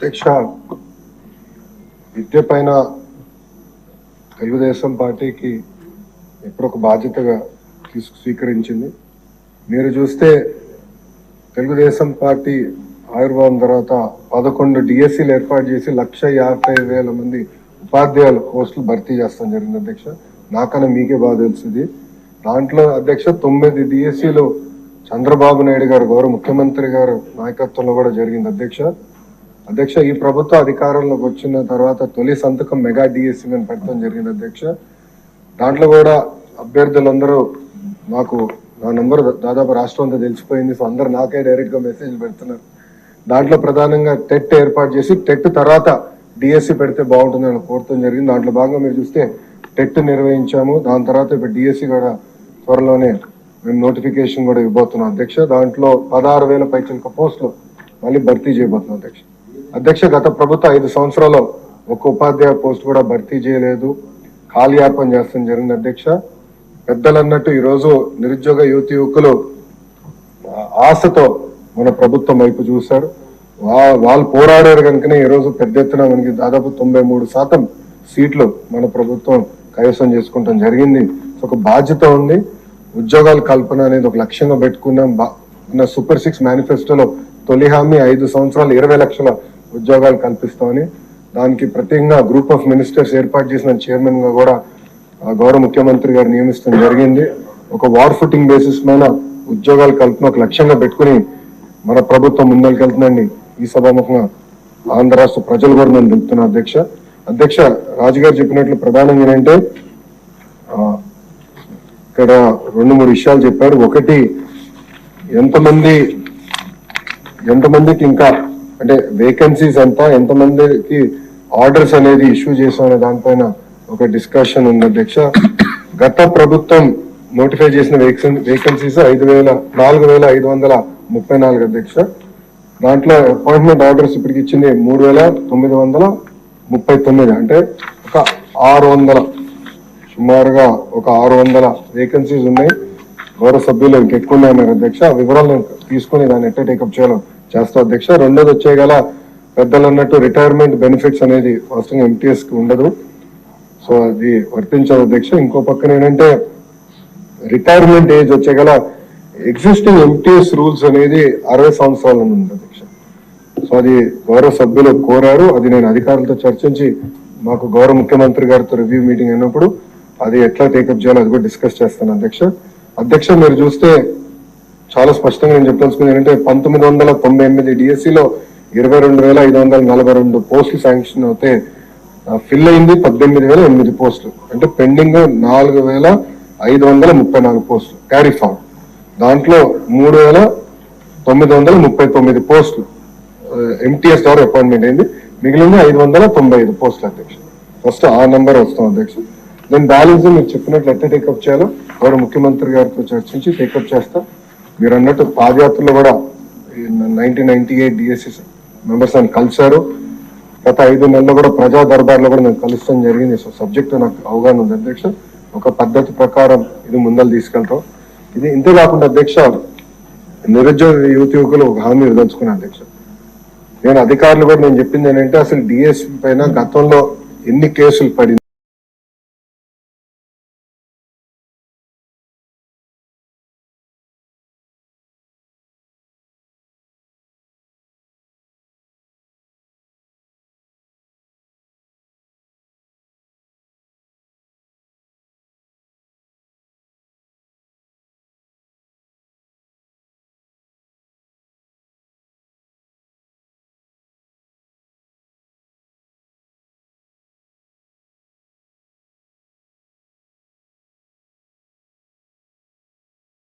అధ్యక్ష విద్య పైన తెలుగుదేశం పార్టీకి ఎప్పుడు ఒక బాధ్యతగా తీసుకు స్వీకరించింది. మీరు చూస్తే తెలుగుదేశం పార్టీ ఆవిర్భావం తర్వాత పదకొండు డిఎస్సీలు ఏర్పాటు చేసి లక్ష యాభై వేల మంది ఉపాధ్యాయుల పోస్టులు భర్తీ చేస్తాం జరిగింది అధ్యక్ష. నాకన్నా మీకే బాగా తెలిసింది. దాంట్లో అధ్యక్ష తొమ్మిది డిఎస్సీలు చంద్రబాబు నాయుడు గారు గౌరవ ముఖ్యమంత్రి గారు నాయకత్వంలో కూడా జరిగింది అధ్యక్ష. అధ్యక్ష ఈ ప్రభుత్వ అధికారంలోకి వచ్చిన తర్వాత తొలి సంతకం మెగా డిఎస్సి మీద పెట్టడం జరిగింది అధ్యక్ష. దాంట్లో కూడా అభ్యర్థులందరూ నాకు నా నంబర్ దాదాపు రాష్ట్రం అంతా తెలిసిపోయింది. సో అందరు నాకే డైరెక్ట్గా మెసేజ్ పెడుతున్నారు. దాంట్లో ప్రధానంగా టెట్ ఏర్పాటు చేసి టెట్ తర్వాత డిఎస్సి పెడితే బాగుంటుందని కోరటం జరిగింది. దాంట్లో భాగంగా మీరు చూస్తే టెట్ నిర్వహించాము. దాని తర్వాత ఇప్పుడు డిఎస్సి కూడా త్వరలోనే మేము నోటిఫికేషన్ కూడా ఇవ్వబోతున్నాం అధ్యక్ష. దాంట్లో పదహారు వేల పైచిలక పోస్టులు మళ్ళీ భర్తీ చేయబోతున్నాం అధ్యక్ష. అధ్యక్ష గత ప్రభుత్వం ఐదు సంవత్సరాల్లో ఒక ఉపాధ్యాయ పోస్ట్ కూడా భర్తీ చేయలేదు. కాలయాపన చేస్తాం జరిగింది అధ్యక్ష. పెద్దలు అన్నట్టు ఈరోజు నిరుద్యోగ యువతి యువకులు ఆశతో మన ప్రభుత్వం వైపు చూశారు. వాళ్ళు పోరాడారు కనుకనే ఈ రోజు పెద్ద ఎత్తున మనకి దాదాపు తొంభై మూడు శాతం సీట్లు మన ప్రభుత్వం కైవసం చేసుకుంటాం జరిగింది. ఒక బాధ్యత ఉంది. ఉద్యోగాల కల్పన అనేది ఒక లక్ష్యంగా పెట్టుకున్నాం. బా- సూపర్ సిక్స్ మేనిఫెస్టోలో తొలి హామీ ఐదు సంవత్సరాలు ఇరవై లక్షల ఉద్యోగాలు కల్పిస్తామని దానికి ప్రత్యేకంగా గ్రూప్ ఆఫ్ మినిస్టర్స్ ఏర్పాటు చేసిన చైర్మన్గా కూడా ఆ గౌరవ ముఖ్యమంత్రి గారు నియమించడం జరిగింది. ఒక వార్ ఫుటింగ్ బేసిస్ మీద ఉద్యోగాల కల్పన ఒక లక్ష్యంగా పెట్టుకుని మన ప్రభుత్వం ముందరికెళ్తుందండి. ఈ సభాముఖంగా ఆంధ్ర రాష్ట్ర ప్రజలు కూడా నేను తెలుపుతున్నా అధ్యక్ష. అధ్యక్ష రాజుగారు చెప్పినట్లు ప్రధానంగా ఏంటంటే ఇక్కడ రెండు మూడు విషయాలు చెప్పారు. ఒకటి ఎంతమంది ఎంతమందికి ఇంకా అంటే వేకెన్సీస్ ఎంత ఎంతమందికి ఆర్డర్స్ అనేది ఇష్యూ చేసామనే దానిపైన ఒక డిస్కషన్ ఉంది. అధ్యక్ష గత ప్రభుత్వం నోటిఫై చేసిన వేకెన్సీస్ ఐదు వేల నాలుగు వేల ఐదు వందల ముప్పై నాలుగు అధ్యక్ష. దాంట్లో అపాయింట్మెంట్ ఆర్డర్స్ ఇప్పటికి ఇచ్చింది మూడు వేల తొమ్మిది వందల ముప్పై తొమ్మిది. అంటే ఒక ఆరు వందల సుమారుగా ఒక ఆరు వందల వేకెన్సీస్ ఉన్నాయి. గౌరవ సభ్యులు ఇంకెక్కువ ఉన్నాయన్నారు అధ్యక్ష. ఆ వివరాలు తీసుకుని దాన్ని ఎట్లా టేకప్ చేయాలో చేస్తా అధ్యక్ష. రెండోది వచ్చే గల పెద్దలు అన్నట్టు రిటైర్మెంట్ బెనిఫిట్స్ అనేది వాస్తవంగా ఎంటీఎస్కి ఉండదు. సో అది వర్తించదు అధ్యక్ష. ఇంకో పక్కన ఏంటంటే రిటైర్మెంట్ ఏజ్ వచ్చే గల ఎగ్జిస్టింగ్ ఎంటీఎస్ రూల్స్ అనేది అరవై సంవత్సరాలు ఉంది అధ్యక్ష. సో అది గౌరవ సభ్యులు కోరారు. అది నేను అధికారులతో చర్చించి మాకు గౌరవ ముఖ్యమంత్రి గారితో రివ్యూ మీటింగ్ అయినప్పుడు అది ఎట్లా టేకప్ చేయాలో అది కూడా డిస్కస్ చేస్తాను అధ్యక్ష. అధ్యక్ష మీరు చూస్తే చాలా స్పష్టంగా నేను చెప్పదలుచుకుంది ఏంటంటే పంతొమ్మిది వందల తొంభై ఎనిమిది డిఎస్సిలో ఇరవై రెండు వేల ఐదు వందల నలభై రెండు పోస్టులు శాంక్షన్ అవుతే ఫిల్ అయింది పద్దెనిమిది వేల ఎనిమిది పోస్టులు. అంటే పెండింగ్ నాలుగు వేల ఐదు వందల ముప్పై నాలుగు పోస్టులు. క్యారీ ఫార్మ్ దాంట్లో మూడు వేల తొమ్మిది వందల ముప్పై తొమ్మిది పోస్టులు. ఎంటీఎస్ ద్వారా అపాయింట్మెంట్ అయింది. మిగిలింది ఐదు వందల తొంభై ఐదు పోస్టులు అధ్యక్ష ఫస్ట్ ఆ నెంబర్ వస్తాం అధ్యక్ష దెన్ బ్యాలెన్స్ మీరు చెప్పినట్లు ఎట్లా టేకప్ చేయాలో? గౌరవ ముఖ్యమంత్రి గారితో చర్చించి టేకప్ చేస్తా. మీరు అన్నట్టు పాదయాత్రలో కూడా nineteen ninety eight DSC members అని కలిశారు. గత ఐదు నెలల్లో కూడా ప్రజా దర్బార్లో కూడా నేను కలుస్తాం జరిగింది. సో సబ్జెక్ట్ నాకు అవగాహన ఉంది అధ్యక్ష. ఒక పద్ధతి ప్రకారం ఇది ముందలు తీసుకెళ్తాం. ఇది ఇంతే కాకుండా అధ్యక్ష నిరుద్యోగ యువతి యువకులు ఒక హామీ విదలుచుకున్నాను అధ్యక్ష. నేను అధికారులు కూడా నేను చెప్పింది ఏంటంటే అసలు డిఎస్పీ పైన గతంలో ఎన్ని కేసులు పడింది